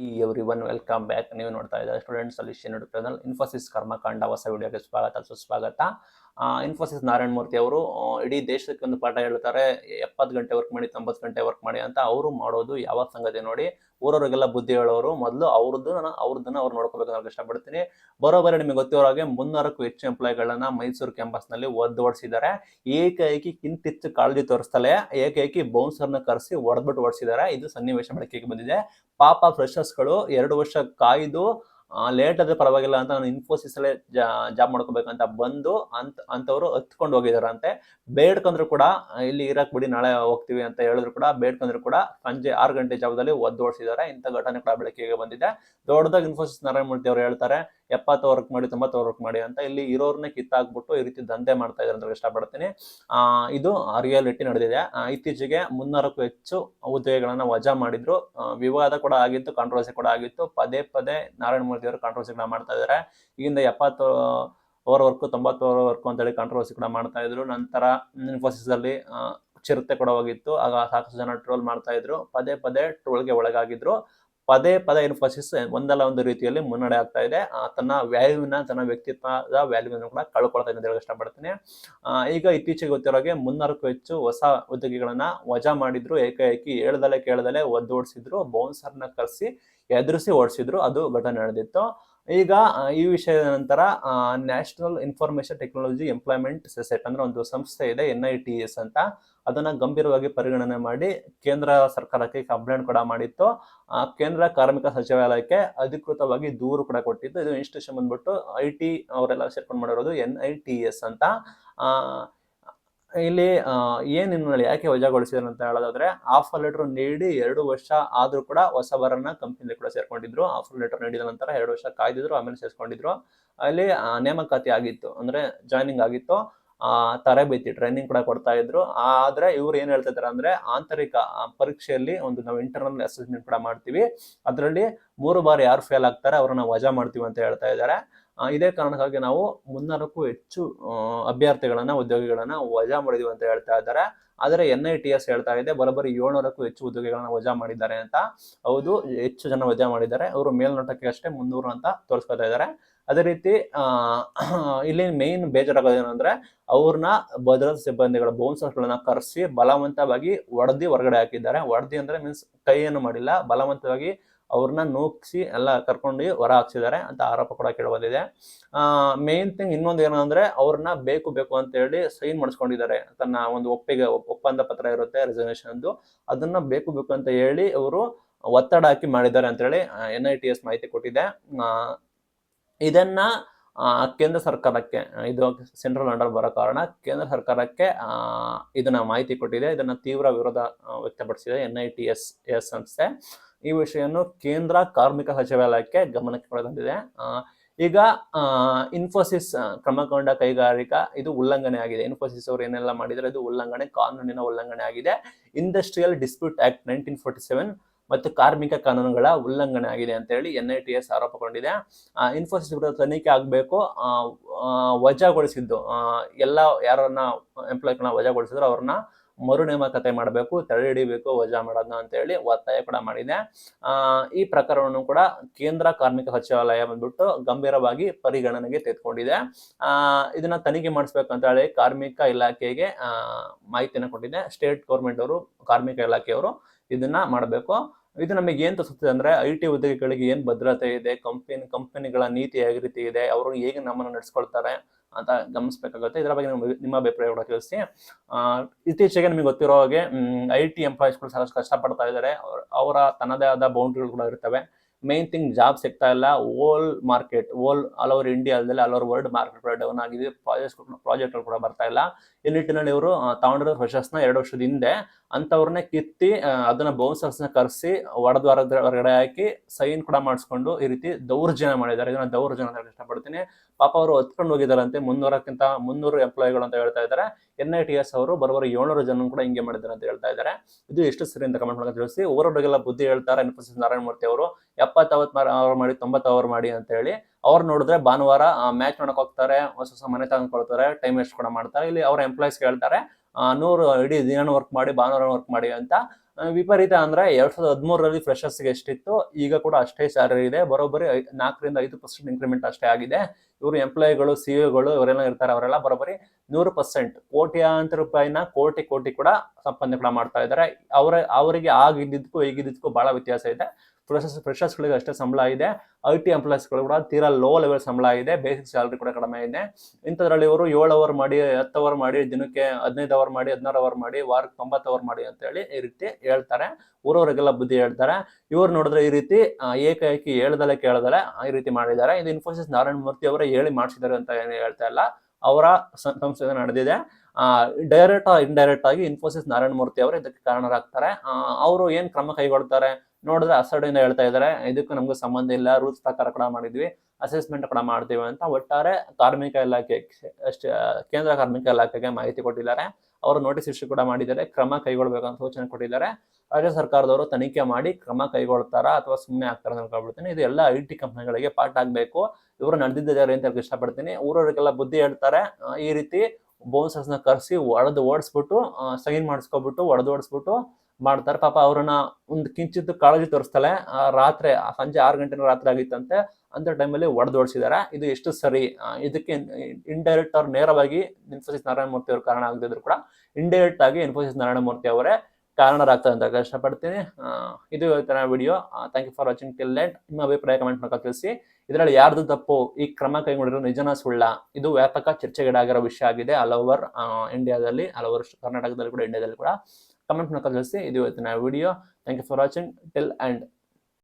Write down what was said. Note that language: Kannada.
ಎವ್ರಿ ಒನ್ ವೆಲ್ಕಮ್ ಬ್ಯಾಕ್ ನೀವು ನೋಡ್ತಾ ಇದ್ದಾರೆ ಸ್ಟೂಡೆಂಟ್ ಸೊಲ್ಯೂಷನ್ ಇನ್ಫೋಸಿಸ್ ಕರ್ಮಕಾಂಡ ಹೊಸ ವಿಡಿಯೋಗೆ ಸ್ವಾಗತ. ಸುಸ್ವಾಗತ ಇನ್ಫೋಸಿಸ್ ನಾರಾಯಣ ಮೂರ್ತಿ ಅವರು ಇಡೀ ದೇಶಕ್ಕೆ ಒಂದು ಪಾಠ ಹೇಳ್ತಾರೆ, ಎಪ್ಪತ್ತು ಗಂಟೆ ವರ್ಕ್ ಮಾಡಿ, ತೊಂಬತ್ತು ಗಂಟೆ ವರ್ಕ್ ಮಾಡಿ ಅಂತ ಅವರು ಮಾಡೋದು ಯಾವ ಸಂಗತಿ ನೋಡಿ, ಊರವರಿಗೆಲ್ಲ ಬುದ್ಧಿ ಹೇಳೋರು ಮೊದಲು ಅವ್ರದ್ದು ನಾನು ಅವ್ರದ್ದನ್ನ ಅವ್ರು ನೋಡ್ಕೋಬೇಕು ಅಂತ ಇಷ್ಟಪಡ್ತೀನಿ. ಬರೋಬ್ಬರಿ ನಿಮಗೆ ಗೊತ್ತಿರೋ ಹಾಗೆ ಮುನ್ನೂರಕ್ಕೂ ಹೆಚ್ಚು ಎಂಪ್ಲಾಯ್ಗಳನ್ನ ಮೈಸೂರು ಕ್ಯಾಂಪಸ್ನಲ್ಲಿ ಒದ್ದು ಓಡಿಸಿದ್ದಾರೆ ಏಕೈಕಿ ಕಿಂತಿಚ್ಚು ಕಾಳಜಿ ತೋರಿಸ್ತಲೇ ಏಕೈಕಿ ಬೌನ್ಸರ್ನ ಕರೆಸಿ ಹೊಡೆದ್ಬಿಟ್ಟು ಓಡಿಸಿದ್ದಾರೆ. ಇದು ಸನ್ನಿವೇಶ ಬಳಕೆಗೆ ಬಂದಿದೆ. ಪಾಪ ಫ್ರೆಶರ್ಸ್ಗಳು ಎರಡು ವರ್ಷ ಕಾಯ್ದು ಲೇಟ್ ಆದ್ರೆ ಪರವಾಗಿಲ್ಲ ಅಂತ ನಾನು ಇನ್ಫೋಸಿಸ್ ಅಲ್ಲೇ ಜಾಬ್ ಮಾಡ್ಕೋಬೇಕಂತ ಬಂದು ಅಂತ ಅಂತವ್ರು ಹತ್ಕೊಂಡು ಹೋಗಿದಾರಂತೆ. ಬೇಡ್ಕಂದ್ರು ಕೂಡ ಇಲ್ಲಿ ಇರಕ್ ಬಿಡಿ, ನಾಳೆ ಹೋಗ್ತೀವಿ ಅಂತ ಹೇಳಿದ್ರು ಕೂಡ ಬೇಡ್ಕಂದ್ರು ಕೂಡ ಸಂಜೆ ಆರು ಗಂಟೆ ಜಾಬ್ದಲ್ಲಿ ಒದ್ದು ಓಡಿಸಿದ್ದಾರೆ ಇಂಥ ಘಟನೆ ಕೂಡ ಬೆಳಕಿಗೆ ಬಂದಿದೆ. ದೊಡ್ಡದಾಗಿ ಇನ್ಫೋಸಿಸ್ ನಾರಾಯಣಮೂರ್ತಿ ಅವರು ಹೇಳ್ತಾರೆ ಎಪ್ಪತ್ತು ವರ್ಕ್ ಮಾಡಿ, ತೊಂಬತ್ತು ವರ್ಕ್ ಮಾಡಿ ಅಂತ ಇಲ್ಲಿ ಇರೋರ್ನ ಕಿತ್ತಾಕ್ಬಿಟ್ಟು ಈ ರೀತಿ ದಂಧೆ ಮಾಡ್ತಾ ಇದ್ದಾರೆ ಅಂತ ಇಷ್ಟಪಡ್ತೀನಿ. ಇದು ರಿಯಾಲಿಟಿ ನಡೆದಿದೆ. ಇತ್ತೀಚೆಗೆ ಮುನ್ನೂರಕ್ಕೂ ಹೆಚ್ಚು ಹುದ್ದೆಗಳನ್ನು ವಜಾ ಮಾಡಿದ್ರು. ವಿವಾದ ಕೂಡ ಆಗಿತ್ತು ಕಾಂಟ್ರವರ್ಸಿ ಕೂಡ ಆಗಿತ್ತು. ಪದೇ ಪದೇ ನಾರಾಯಣ ಮೂರ್ತಿ ಅವರು ಕಾಂಟ್ರವರ್ಸಿಗಳನ್ನ ಮಾಡ್ತಾ ಇದ್ದಾರೆ. ಈಗಿಂದ ಎಪ್ಪತ್ತು ಓವರ್ ವರ್ಕು ತೊಂಬತ್ತು ಓವರ್ ವರ್ಕು ಅಂತೇಳಿ ಕಾಂಟ್ರವರ್ಸಿ ಕೂಡ ಮಾಡ್ತಾ ಇದ್ರು. ನಂತರ ಇನ್ಫೋಸಿಸ್ ಅಲ್ಲಿ ಚಿರತೆ ಕೂಡ ಹೋಗಿತ್ತು. ಆಗ ಸಾಕಷ್ಟು ಜನ ಟ್ರೋಲ್ ಮಾಡ್ತಾ ಇದ್ರು. ಪದೇ ಪದೇ ಟ್ರೋಲ್ಗೆ ಒಳಗಾಗಿದ್ರು. ಪದೇ ಪದೇ ಇನ್ಫೋಸಿಸ್ ಒಂದಲ್ಲ ಒಂದು ರೀತಿಯಲ್ಲಿ ಮುನ್ನಡೆ ಆಗ್ತಾ ಇದೆ. ತನ್ನ ವ್ಯಾಲ್ಯೂನ ತನ್ನ ವ್ಯಕ್ತಿತ್ವದ ವ್ಯಾಲ್ಯೂನ ಕೂಡ ಕಳ್ಕೊಳ್ತಾ ಇದೆ ಅಂತ ಇಷ್ಟಪಡ್ತೀನಿ. ಈಗ ಇತ್ತೀಚೆಗೆ ಗೊತ್ತಿರೋಗೆ ಮುನ್ನೂರಕ್ಕೂ ಹೆಚ್ಚು ಹೊಸ ಉದ್ಯೋಗಿಗಳನ್ನ ವಜಾ ಮಾಡಿದ್ರು. ಏಕಾಏಕಿ ಹೇಳ್ದಲೆ ಕೇಳ್ದಲೆ ಒದ್ದು ಓಡಿಸಿದ್ರು ಬೌನ್ಸರ್ನ ಕರೆಸಿ ಎದುರಿಸಿ ಓಡಿಸಿದ್ರು. ಅದು ಘಟನೆ ನಡೆದಿತ್ತು. ಈಗ ಈ ವಿಷಯದ ನಂತರ national information technology employment society ಅಂದ್ರೆ ಒಂದು ಸಂಸ್ಥೆ ಇದೆ ಎನ್ ಐ ಟಿ ಎಸ್ ಅಂತ. ಅದನ್ನ ಗಂಭೀರವಾಗಿ ಪರಿಗಣನೆ ಮಾಡಿ ಕೇಂದ್ರ ಸರ್ಕಾರಕ್ಕೆ ಕಂಪ್ಲೇಂಟ್ ಕೂಡ ಮಾಡಿತ್ತು. ಕೇಂದ್ರ ಕಾರ್ಮಿಕ ಸಚಿವಾಲಯಕ್ಕೆ ಅಧಿಕೃತವಾಗಿ ದೂರು ಕೂಡ ಕೊಟ್ಟಿತ್ತು. ಇದು ಇನ್ಸ್ಟಿಟ್ಯೂಷನ್ ಬಂದ್ಬಿಟ್ಟು ಐ ಟಿ ಅವರೆಲ್ಲ ಸೇರ್ಕೊಂಡು ಮಾಡಿರೋದು ಎನ್ ಐ ಟಿ ಎಸ್ ಅಂತ. ಇಲ್ಲಿ ಏನ್ ಇನ್ನು ಯಾಕೆ ವಜಾಗೊಳಿಸಿದ್ರು ಅಂತ ಹೇಳೋದಾದ್ರೆ ಆಫರ್ ಲೆಟರ್ ನೀಡಿ ಎರಡು ವರ್ಷ ಆದ್ರೂ ಕೂಡ ಹೊಸಬರನ್ನ ಕಂಪ್ನಿಲಿ ಕೂಡ ಸೇರ್ಕೊಂಡಿದ್ರು. ಆಫರ್ ಲೆಟರ್ ನೀಡಿದ ನಂತರ ಎರಡು ವರ್ಷ ಕಾಯ್ದಿದ್ರು, ಆಮೇಲೆ ಸೇರ್ಕೊಂಡಿದ್ರು ಅಲ್ಲಿ ನೇಮಕಾತಿ ಆಗಿತ್ತು, ಅಂದ್ರೆ ಜಾಯ್ನಿಂಗ್ ಆಗಿತ್ತು. ಆ, ತರಬೇತಿ ಟ್ರೈನಿಂಗ್ ಕೂಡ ಕೊಡ್ತಾ ಇದ್ರು. ಆದ್ರೆ ಇವ್ರು ಏನ್ ಹೇಳ್ತಾ ಅಂದ್ರೆ, ಆಂತರಿಕ ಪರೀಕ್ಷೆಯಲ್ಲಿ ಒಂದು ನಾವು ಇಂಟರ್ನಲ್ ಅಸೆಸ್ಮೆಂಟ್ ಕೂಡ ಮಾಡ್ತೀವಿ. ಅದರಲ್ಲಿ ಮೂರು ಬಾರಿ ಯಾರು ಫೇಲ್ ಆಗ್ತಾರೆ, ಅವ್ರನ್ನ ವಜಾ ಮಾಡ್ತೀವಿ ಅಂತ ಹೇಳ್ತಾ ಇದ್ದಾರೆ. ಇದೇ ಕಾರಣಕ್ಕಾಗಿ ನಾವು ಮುನ್ನೂರಕ್ಕೂ ಹೆಚ್ಚು ಅಭ್ಯರ್ಥಿಗಳನ್ನ, ಉದ್ಯೋಗಿಗಳನ್ನ ವಜಾ ಮಾಡಿದೀವಿ ಅಂತ ಹೇಳ್ತಾ ಇದ್ದಾರೆ. ಆದರೆ ಎನ್ ಐ ಟಿ ಎಸ್ ಹೇಳ್ತಾ ಇದೆ ಬರೋಬ್ಬರಿ ಏಳ್ನೂರಕ್ಕೂ ಹೆಚ್ಚು ಉದ್ಯೋಗಿಗಳನ್ನ ವಜಾ ಮಾಡಿದ್ದಾರೆ ಅಂತ. ಹೌದು, ಹೆಚ್ಚು ಜನ ವಜಾ ಮಾಡಿದ್ದಾರೆ. ಅವರು ಮೇಲ್ನೋಟಕ್ಕೆ ಅಷ್ಟೇ ಮುನ್ನೂರು ಅಂತ ತೋರಿಸ್ಕೊತಾ ಇದ್ದಾರೆ. ಅದೇ ರೀತಿ ಇಲ್ಲಿ ಮೇನ್ ಬೇಜಾರಾಗೋದು ಏನಂದ್ರೆ, ಅವ್ರನ್ನ ಭದ್ರತಾ ಸಿಬ್ಬಂದಿಗಳ ಬೌನ್ಸರ್ಗಳನ್ನ ಕರೆಸಿ ಬಲವಂತವಾಗಿ ಒಡೆದಿ ಹೊರಗಡೆ ಹಾಕಿದ್ದಾರೆ. ಒಡೆದಿ ಅಂದ್ರೆ ಮೀನ್ಸ್ ಕೈಯನ್ನು ಮಾಡಿಲ್ಲ, ಬಲವಂತವಾಗಿ ಅವ್ರನ್ನ ನೂಕ್ಸಿ ಎಲ್ಲ ಕರ್ಕೊಂಡು ಹೊರ ಹಾಕ್ಸಿದ್ದಾರೆ ಅಂತ ಆರೋಪ ಕೂಡ ಕೇಳಬಂದಿದೆ ಮೇನ್ ಥಿಂಗ್ ಇನ್ನೊಂದು ಏನು ಅವ್ರನ್ನ ಬೇಕು ಬೇಕು ಅಂತ ಹೇಳಿ ಸೈನ್ ಮಾಡಿಸ್ಕೊಂಡಿದ್ದಾರೆ. ತನ್ನ ಒಂದು ಒಪ್ಪಿಗೆ ಒಪ್ಪಂದ ಪತ್ರ ಇರುತ್ತೆ ರೆಸರ್ವೇಷನ್ ಅದನ್ನ ಬೇಕು ಬೇಕು ಅಂತ ಹೇಳಿ ಅವರು ಒತ್ತಡ ಹಾಕಿ ಮಾಡಿದ್ದಾರೆ ಅಂತ ಹೇಳಿ ಎನ್ ಐ ಟಿ ಎಸ್ ಮಾಹಿತಿ ಕೊಟ್ಟಿದೆ. ಇದನ್ನ ಕೇಂದ್ರ ಸರ್ಕಾರಕ್ಕೆ, ಇದು ಸೆಂಟ್ರಲ್ ಅಂಡರ್ ಬರೋ ಕಾರಣ ಕೇಂದ್ರ ಸರ್ಕಾರಕ್ಕೆ ಇದನ್ನ ಮಾಹಿತಿ ಕೊಟ್ಟಿದೆ. ಇದನ್ನ ತೀವ್ರ ವಿರೋಧ ವ್ಯಕ್ತಪಡಿಸಿದೆ N I T S S ಸಂಸ್ಥೆ ಈ ವಿಷಯವನ್ನು ಕೇಂದ್ರ ಕಾರ್ಮಿಕ ಸಚಿವಾಲಯಕ್ಕೆ ಗಮನಕ್ಕೆ ಪಡೆದಂತಿದೆ. ಈಗ ಇನ್ಫೋಸಿಸ್ ಕ್ರಮಕೊಂಡ ಕೈಗಾರಿಕಾ ಇದು ಉಲ್ಲಂಘನೆ ಆಗಿದೆ. ಇನ್ಫೋಸಿಸ್ ಅವರು ಏನೆಲ್ಲ ಮಾಡಿದ್ರೆ ಇದು ಉಲ್ಲಂಘನೆ, ಕಾನೂನಿನ ಉಲ್ಲಂಘನೆ ಆಗಿದೆ. Industrial dispute act nineteen forty seven ಮತ್ತು ಕಾರ್ಮಿಕ ಕಾನೂನುಗಳ ಉಲ್ಲಂಘನೆ ಆಗಿದೆ ಅಂತ ಹೇಳಿ ಎನ್ ಐ ಟಿ ಎಸ್ ಆರೋಪಗೊಂಡಿದೆ. ಇನ್ಫೋಸಿಸ್ ವಿರುದ್ಧ ತನಿಖೆ ಆಗಬೇಕು. ವಜಾಗೊಳಿಸಿದ್ದು ಎಲ್ಲ ಯಾರನ್ನ ಎಂಪ್ಲಾಯ್ಗಳನ್ನ ವಜಾಗೊಳಿಸಿದ್ರು ಅವ್ರನ್ನ ಮರು ನೇಮಕತೆ ಮಾಡಬೇಕು ತಡೆ ಹಿಡಿಬೇಕು ವಜಾ ಮಾಡೋದನ್ನ ಅಂತ ಹೇಳಿ ಒತ್ತಾಯ ಕೂಡ ಮಾಡಿದೆ. ಈ ಪ್ರಕರಣವನ್ನು ಕೂಡ ಕೇಂದ್ರ ಕಾರ್ಮಿಕ ಸಚಿವಾಲಯ ಬಂದ್ಬಿಟ್ಟು ಗಂಭೀರವಾಗಿ ಪರಿಗಣನೆಗೆ ತೆಗೆದುಕೊಂಡಿದೆ. ಇದನ್ನ ತನಿಖೆ ಮಾಡಿಸ್ಬೇಕು ಅಂತ ಹೇಳಿ ಕಾರ್ಮಿಕ ಇಲಾಖೆಗೆ ಮಾಹಿತಿಯನ್ನು ಕೊಟ್ಟಿದೆ ಸ್ಟೇಟ್ ಗೌರ್ಮೆಂಟ್ ಅವರು, ಕಾರ್ಮಿಕ ಇಲಾಖೆಯವರು ಇದನ್ನ ಮಾಡಬೇಕು. ಇದು ನಮಗೆ ಏನು ತೋರಿಸುತ್ತೆ ಅಂದ್ರೆ ಐ ಟಿ ಉದ್ಯೋಗಿಗಳಿಗೆ ಏನು ಭದ್ರತೆ ಇದೆ ಕಂಪನಿ ಕಂಪನಿಗಳ ನೀತಿ ಯಾವ ರೀತಿ ಇದೆ, ಅವರು ಹೇಗೆ ನಮ್ಮನ್ನು ನಡೆಸ್ಕೊಳ್ತಾರೆ ಅಂತ ಗಮನಿಸಬೇಕಾಗುತ್ತೆ. ಇದರ ಬಗ್ಗೆ ನಿಮ್ಮ- ಅಭಿಪ್ರಾಯ ಕೂಡ ತಿಳಿಸಿ. ಇತ್ತೀಚೆಗೆ ನಿಮಗೆ ಗೊತ್ತಿರೋ ಹಾಗೆ ಐ ಟಿ ಎಂಪ್ಲಾಯೀಸ್ಗಳು ಸಾಕಷ್ಟು ಕಷ್ಟಪಡ್ತಾ ಇದ್ದಾರೆ. ಅವರ ತನ್ನದೇ ಆದ ಬೌಂಡ್ರಿಗಳು ಕೂಡ ಇರ್ತವೆ. ಮೇನ್ ಥಿಂಗ್ ಜಾಬ್ ಸಿಗ್ತಾ ಇಲ್ಲ whole market whole all over India ಅಲ್ಲದೆ ಆಲ್ ಓವರ್ ವರ್ಲ್ಡ್ ಮಾರ್ಕೆಟ್ ಕೂಡ ಡೌನ್ ಆಗಿದೆ. ಪ್ರಾಜೆಕ್ಟ್ ಪ್ರಾಜೆಕ್ಟ್ಗಳು ಕೂಡ ಬರ್ತಾ ಇಲ್ಲ. ಈ ನಿಟ್ಟಿನಲ್ಲಿ ಇವರು ತಗೊಂಡಿರೋ ಫ್ರೆಶರ್ಸ್ನ ಎರಡು ವರ್ಷದ ಹಿಂದೆ ಅಂಥವ್ರನ್ನೇ ಕಿತ್ತಿ ಅದನ್ನ ಬೌನ್ಸರ್ಸ್ನ ಕರೆಸಿ ಒಡದ್ವಾರದ ಹೊರಗಡೆ ಹಾಕಿ ಸೈನ್ ಕೂಡ ಮಾಡಿಸ್ಕೊಂಡು ಈ ರೀತಿ ದೌರ್ಜನ್ಯ ಮಾಡಿದ್ದಾರೆ. ಇದನ್ನ ದೌರ್ಜನ್ಯ ಅಂತ ಇಷ್ಟಪಡ್ತೀನಿ. ಪಾಪ ಅವರು ಹತ್ಕೊಂಡು ಹೋಗಿದಾರಂತೆ ಮುನ್ನೂರಕ್ಕಿಂತ ಮುನ್ನೂರು ಎಂಪ್ಲಾಯಿಗಳು ಅಂತ ಹೇಳ್ತಾ ಇದ್ದಾರೆ. ಎನ್ ಐ ಟಿ ಎಸ್ ಅವರು ಬರೋಬ್ಬರಿ ಏಳ್ನೂರು ಜನ ಕೂಡ ಹಿಂಗೆ ಮಾಡಿದ್ದಾರೆ ಅಂತ ಹೇಳ್ತಾ ಇದ್ದಾರೆ. ಇದು ಎಷ್ಟು ಸರಿ ಅಂತ ಕಮೆಂಟ್ ಮಾಡಕ್ಕೆ ತಿಳಿಸಿ. ಎಲ್ಲ ಬುದ್ಧಿ ಹೇಳ್ತಾರೆ. ಇನ್ಫೋಸಿಸ್ ನಾರಾಯಣ ಮೂರ್ತಿ ಅವರು ಎಪ್ಪತ್ತು ಅವರ್ ಮಾಡಿ, ತೊಂಬತ್ತು ಅವರ್ ಮಾಡಿ ಅಂತ ಹೇಳಿ. ಅವ್ರು ನೋಡಿದ್ರೆ ಭಾನುವಾರ ಮ್ಯಾಚ್ ನೋಡಕ್ ಹೋಗ್ತಾರೆ. ಹೊಸ ಹೊಸ ಮನೆ ತಗೊಂಡ್ಕೊಳ್ತಾರೆ ಟೈಮ್ ವೇಸ್ಟ್ ಕೂಡ ಮಾಡ್ತಾರೆ. ಇಲ್ಲಿ ಅವ್ರ ಎಂಪ್ಲಾಯ್ಸ್ ಹೇಳ್ತಾರೆ ನೂರು ಇಡೀ ದಿನ ವರ್ಕ್ ಮಾಡಿ ಭಾನುವಾರ ವರ್ಕ್ ಮಾಡಿ ಅಂತ ವಿಪರೀತ ಅಂದ್ರೆ ಎರಡ್ ಸಾವಿರದ ಹದಿಮೂರರಲ್ಲಿ ಫ್ರೆಶರ್ಸ್ಗೆ ಎಷ್ಟಿತ್ತು, ಈಗ ಕೂಡ ಅಷ್ಟೇ ಸ್ಯಾಲರಿ ಇದೆ. ಬರೋಬ್ಬರಿ ನಾಲ್ಕರಿಂದ ಐದು ಪರ್ಸೆಂಟ್ ಇನ್ಕ್ರಿಮೆಂಟ್ ಅಷ್ಟೇ ಆಗಿದೆ. ಇವರು ಎಂಪ್ಲಾಯಿಗಳು ಸಿಇಒಗಳು ಇವರೆಲ್ಲ ಇರ್ತಾರೆ, ಅವರೆಲ್ಲ ಬರೋಬ್ಬರಿ ನೂರು ಪರ್ಸೆಂಟ್ ಕೋಟ್ಯಾಂತರ ರೂಪಾಯಿನ ಕೋಟಿ ಕೋಟಿ ಕೂಡ ಸಂಪಾದನೆ ಕೂಡ ಮಾಡ್ತಾ ಇದ್ದಾರೆ. ಅವರ, ಅವರಿಗೆ ಆಗಿದ್ದಕ್ಕೂ ಈಗಿದ್ದಕ್ಕೂ ಬಹಳ ವ್ಯತ್ಯಾಸ ಇದೆ. ಫ್ರೆಶರ್ಸ್ ಫ್ರೆಶರ್ಸ್ಗಳಿಗೆ ಅಷ್ಟೇ ಸಂಬಳ ಇದೆ. ಐ ಟಿ ಎಂಪ್ಲಾಯ್ಸ್ಗಳು ಕೂಡ ತೀರಾ ಲೋ ಲೆವೆಲ್ ಸಂಬಳ ಇದೆ. ಬೇಸಿಕ್ ಸ್ಯಾಲ್ರಿ ಕೂಡ ಕಡಿಮೆ ಇದೆ. ಇಂಥದ್ರಲ್ಲಿ ಇವರು ಏಳು ಅವರ್ ಮಾಡಿ, ಹತ್ತು ಅವರ್ ಮಾಡಿ, ದಿನಕ್ಕೆ ಹದಿನೈದು ಅವರ್ ಮಾಡಿ, ಹದಿನಾರು ಅವರ್ ಮಾಡಿ, ವಾರಕ್ಕೆ ತೊಂಬತ್ತು ಅವರ್ ಮಾಡಿ ಅಂತ ಹೇಳಿ ಈ ರೀತಿ ಹೇಳ್ತಾರೆ. ಊರವರಿಗೆಲ್ಲ ಬುದ್ಧಿ ಹೇಳ್ತಾರೆ. ಇವ್ರು ನೋಡಿದ್ರೆ ಈ ರೀತಿ ಏಕಾಏಕಿ ಹೇಳ್ದಲೆ ಕೇಳ್ದಲೆ ಈ ರೀತಿ ಮಾಡಿದ್ದಾರೆ. ಇದು ಇನ್ಫೋಸಿಸ್ ನಾರಾಯಣ ಮೂರ್ತಿ ಅವರೇ ಹೇಳಿ ಮಾಡಿಸಿದ್ದಾರೆ ಅಂತ ಏನು ಹೇಳ್ತಾ ಇಲ್ಲ. ಅವರ ಸಂಸ್ಥೆ ನಡೆದಿದೆ. ಡೈರೆಕ್ಟ್ ಇಂಡೈರೆಕ್ಟ್ ಆಗಿ ಇನ್ಫೋಸಿಸ್ ನಾರಾಯಣ ಮೂರ್ತಿ ಅವರು ಇದಕ್ಕೆ ಕಾರಣರಾಗ್ತಾರೆ. ಅವರು ಏನ್ ಕ್ರಮ ಕೈಗೊಳ್ತಾರೆ? ನೋಡಿದ್ರೆ ಅಸಡಿಂದ ಹೇಳ್ತಾ ಇದ್ದಾರೆ. ಇದಕ್ಕೂ ನಮ್ಗೆ ಸಂಬಂಧ ಇಲ್ಲ. ರೂಲ್ಸ್ ಪ್ರಕಾರ ಕೂಡ ಮಾಡಿದ್ವಿ. ಅಸೆಸ್ಮೆಂಟ್ ಕೂಡ ಮಾಡ್ತೀವಿ ಅಂತ ಒಟ್ಟಾರೆ ಕಾರ್ಮಿಕ ಇಲಾಖೆ ಕೇಂದ್ರ ಕಾರ್ಮಿಕ ಇಲಾಖೆಗೆ ಮಾಹಿತಿ ಕೊಟ್ಟಿದ್ದಾರೆ. ಅವರು ನೋಟಿಸ್ ಇಶ್ಯೂ ಕೂಡ ಮಾಡಿದ್ದಾರೆ. ಕ್ರಮ ಕೈಗೊಳ್ಬೇಕಂತ ಸೂಚನೆ ಕೊಟ್ಟಿದ್ದಾರೆ. ರಾಜ್ಯ ಸರ್ಕಾರದವರು ತನಿಖೆ ಮಾಡಿ ಕ್ರಮ ಕೈಗೊಳ್ತಾರಾ ಅಥವಾ ಸುಮ್ಮನೆ ಆಗ್ತಾರ ಅಂತ ಅನ್ಕೊಳ್ಬಿಡ್ತೀನಿ ಇದು ಎಲ್ಲ ಐ ಟಿ ಕಂಪ್ನಿಗಳಿಗೆ ಪಾಠ ಆಗಬೇಕು. ಇವರು ನಡೆದಿದ್ದಾರೆ ಅಂತ ಇಷ್ಟಪಡ್ತೀನಿ. ಊರವರಿಗೆಲ್ಲ ಬುದ್ಧಿ ಹೇಳ್ತಾರೆ. ಈ ರೀತಿ ಬೋನ್ಸಸ್ನ ಕರೆಸಿ ಒಡೆದು ಓಡಿಸ್ಬಿಟ್ಟು ಸೈನ್ ಮಾಡಿಸ್ಕೊಬಿಟ್ಟು, ಒಡೆದು ಓಡಿಸ್ಬಿಟ್ಟು ಮಾಡ್ತಾರೆ. ಪಾಪ ಅವ್ರನ್ನ ಒಂದು ಕಿಂಚಿತ್ತು ಕಾಳಜಿ ತೋರಿಸ್ತಾಳೆ. ರಾತ್ರಿ ಸಂಜೆ ಆರು ಗಂಟೆ ರಾತ್ರಿ ಆಗಿತ್ತಂತೆ. ಅಂತ ಟೈಮಲ್ಲಿ ಒಡೆದು ಓಡಿಸಿದ್ದಾರೆ. ಇದು ಎಷ್ಟು ಸರಿ ಇದಕ್ಕೆ ಇಂಡೈರೆಕ್ಟ್ ಅವ್ರು ನೇರವಾಗಿ ಇನ್ಫೋಸಿಸ್ ನಾರಾಯಣ ಮೂರ್ತಿ ಅವರು ಕಾರಣ ಆಗದಿದ್ರು ಕೂಡ ಇಂಡೈರೆಕ್ಟ್ ಆಗಿ ಇನ್ಫೋಸಿಸ್ ನಾರಾಯಣ ಮೂರ್ತಿ ಅವರೇ ಕಾರಣರಾಗ್ತದೆ ಅಂತ ಕಷ್ಟಪಡ್ತೀನಿ ಇದು ಇವತ್ತಿನ video thank you for watching till let ನಿಮ್ಮ ಅಭಿಪ್ರಾಯ ಕಮೆಂಟ್ ಮೂಲಕ ತಿಳಿಸಿ. ಇದರಲ್ಲಿ ಯಾರ್ದು ತಪ್ಪು, ಈ ಕ್ರಮ ಕೈಗೊಂಡಿರೋ ನಿಜನ ಸುಳ್ಳ? ಇದು ವ್ಯಾಪಕ ಚರ್ಚೆಗೀಡಾಗಿರೋ ವಿಷಯ ಆಗಿದೆ. ಆಲ್ ಓವರ್ ಇಂಡಿಯಾದಲ್ಲಿ ಆಲ್ ಓವರ್ ಕರ್ನಾಟಕದಲ್ಲಿ ಕೂಡ ಇಂಡಿಯಾದಲ್ಲಿ ಕೂಡ. ಕಮೆಂಟ್ ಮೂಲಕ ತಿಳಿಸಿ ಇದು ಇವತ್ತಿನ video thank you for watching till and